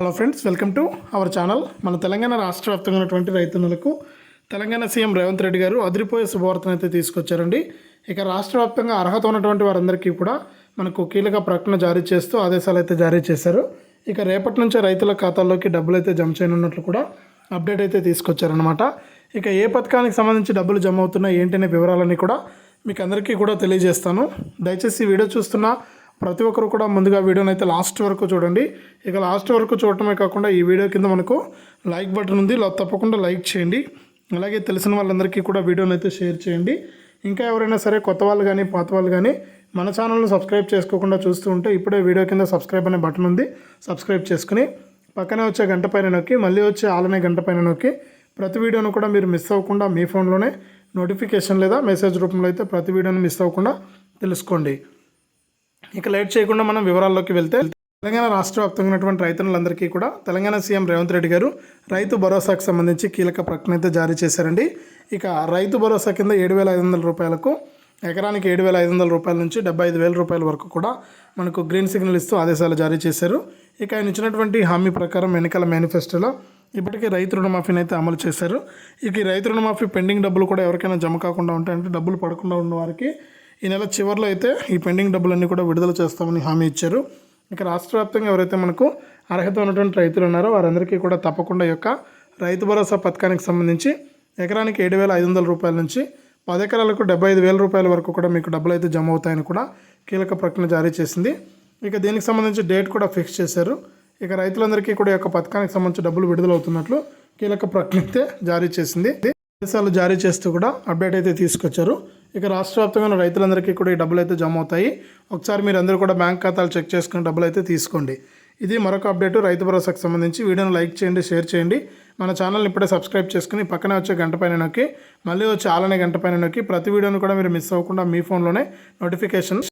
Hello friends welcome to our channel మన తెలంగాణ రాష్ట్ర వ్యాప్తంగా ఉన్నటువంటి రైతన్నులకు తెలంగాణ సీఎం రేవంత్ రెడ్డి గారు అదిరిపోయే శుభవార్తను అయితే తీసుకొచ్చారండి. ఇక రాష్ట్ర వ్యాప్తంగా అర్హత ఉన్నటువంటి వారందరికీ కూడా మనకు కీలక ప్రకటన జారీ చేస్తూ ఆదేశాలు అయితే జారీ చేశారు. ఇక రేపటి నుంచే రైతుల ఖాతాల్లోకి డబ్బులు అయితే జమ చేయనున్నట్లు కూడా అప్డేట్ అయితే తీసుకొచ్చారనమాట ఇక ఏ పథకానికి సంబంధించి డబ్బులు జమ అవుతున్నాయి ఏంటనే వివరాలన్నీ కూడా మీకు అందరికీ కూడా తెలియజేస్తాను. దయచేసి వీడియో చూస్తున్న ప్రతి ఒక్కరు కూడా ముందుగా వీడియోని అయితే లాస్ట్ వరకు చూడండి. ఇక లాస్ట్ వరకు చూడటమే కాకుండా ఈ వీడియో కింద మనకు లైక్ బటన్ ఉంది. తప్పకుండా లైక్ చేయండి. అలాగే తెలిసిన వాళ్ళందరికీ కూడా వీడియోని అయితే షేర్ చేయండి. ఇంకా ఎవరైనా సరే కొత్త వాళ్ళు కానీ పాత వాళ్ళు కానీ మన ఛానల్ని సబ్స్క్రైబ్ చేసుకోకుండా చూస్తూ ఉంటే ఇప్పుడే వీడియో కింద సబ్స్క్రైబ్ అనే బటన్ ఉంది. సబ్స్క్రైబ్ చేసుకుని పక్కనే వచ్చే గంట పైన నొక్కి మళ్ళీ వచ్చే ఆలనే గంట పైన నొక్కి ప్రతి వీడియోను కూడా మీరు మిస్ అవ్వకుండా మీ ఫోన్లోనే నోటిఫికేషన్ లేదా మెసేజ్ రూపంలో అయితే ప్రతి వీడియోని మిస్ అవ్వకుండా తెలుసుకోండి. ఇక లేట్ చేయకుండా మనం వివరాల్లోకి వెళ్తే తెలంగాణ రాష్ట్ర వ్యాప్తంగా ఉన్నటువంటి రైతులందరికీ కూడా తెలంగాణ సీఎం రేవంత్ రెడ్డి గారు రైతు భరోసాకు సంబంధించి కీలక ప్రకటన అయితే జారీ చేశారండి. ఇక రైతు భరోసా కింద ఏడు వేల ఐదు వందల రూపాయలకు ఎకరానికి ఏడు వేల ఐదు వందల రూపాయల నుంచి డెబ్బై ఐదు వేల రూపాయల వరకు కూడా మనకు గ్రీన్ సిగ్నల్ ఇస్తూ ఆదేశాలు జారీ చేశారు. ఇక ఆయన ఇచ్చినటువంటి హామీ ప్రకారం ఎన్నికల మేనిఫెస్టోలో ఇప్పటికే రైతు రుణమాఫీని అయితే అమలు చేశారు. ఇక ఈ రైతు రుణమాఫీ పెండింగ్ డబ్బులు కూడా ఎవరికైనా జమ కాకుండా ఉంటాయంటే డబ్బులు పడకుండా ఉన్న వారికి ఈ నెల చివరిలో అయితే ఈ పెండింగ్ డబ్బులన్నీ కూడా విడుదల చేస్తామని హామీ ఇచ్చారు. ఇక రాష్ట్ర వ్యాప్తంగా ఎవరైతే మనకు అర్హత ఉన్నటువంటి రైతులు ఉన్నారో వారందరికీ కూడా తప్పకుండా యొక్క రైతు భరోసా పథకానికి సంబంధించి ఎకరానికి ఏడు వేల ఐదు వందల రూపాయల నుంచి పది ఎకరాలకు డెబ్బై ఐదు వేల రూపాయల వరకు కూడా మీకు డబ్బులు అయితే జమ అవుతాయని కూడా కీలక ప్రకటన జారీ చేసింది. ఇక దీనికి సంబంధించి డేట్ కూడా ఫిక్స్ చేశారు. ఇక రైతులందరికీ కూడా యొక్క పథకానికి సంబంధించి డబ్బులు విడుదలవుతున్నట్లు కీలక ప్రకటన అయితే జారీ చేసింది. ఆదేశాలు జారీ చేస్తూ కూడా అప్డేట్ అయితే తీసుకొచ్చారు. ఇక రాష్ట్ర వ్యాప్తంగా రైతులందరికీ కూడా ఈ డబ్బులు అయితే జమ అవుతాయి ఒకసారి మీరు అందరూ కూడా బ్యాంక్ ఖాతాలు చెక్ చేసుకుని డబ్బులు అయితే తీసుకోండి. ఇది మరొక అప్డేట్. రైతు భరోసాకు సంబంధించి వీడియోని లైక్ చేయండి షేర్ చేయండి. మన ఛానల్ని ఇప్పుడే సబ్స్క్రైబ్ చేసుకుని పక్కనే వచ్చే గంట పైన నొక్కి మళ్ళీ వచ్చే ఆలనే గంట పైన నొక్కి ప్రతి వీడియోని కూడా మీరు మిస్ అవ్వకుండా మీ ఫోన్లోనే నోటిఫికేషన్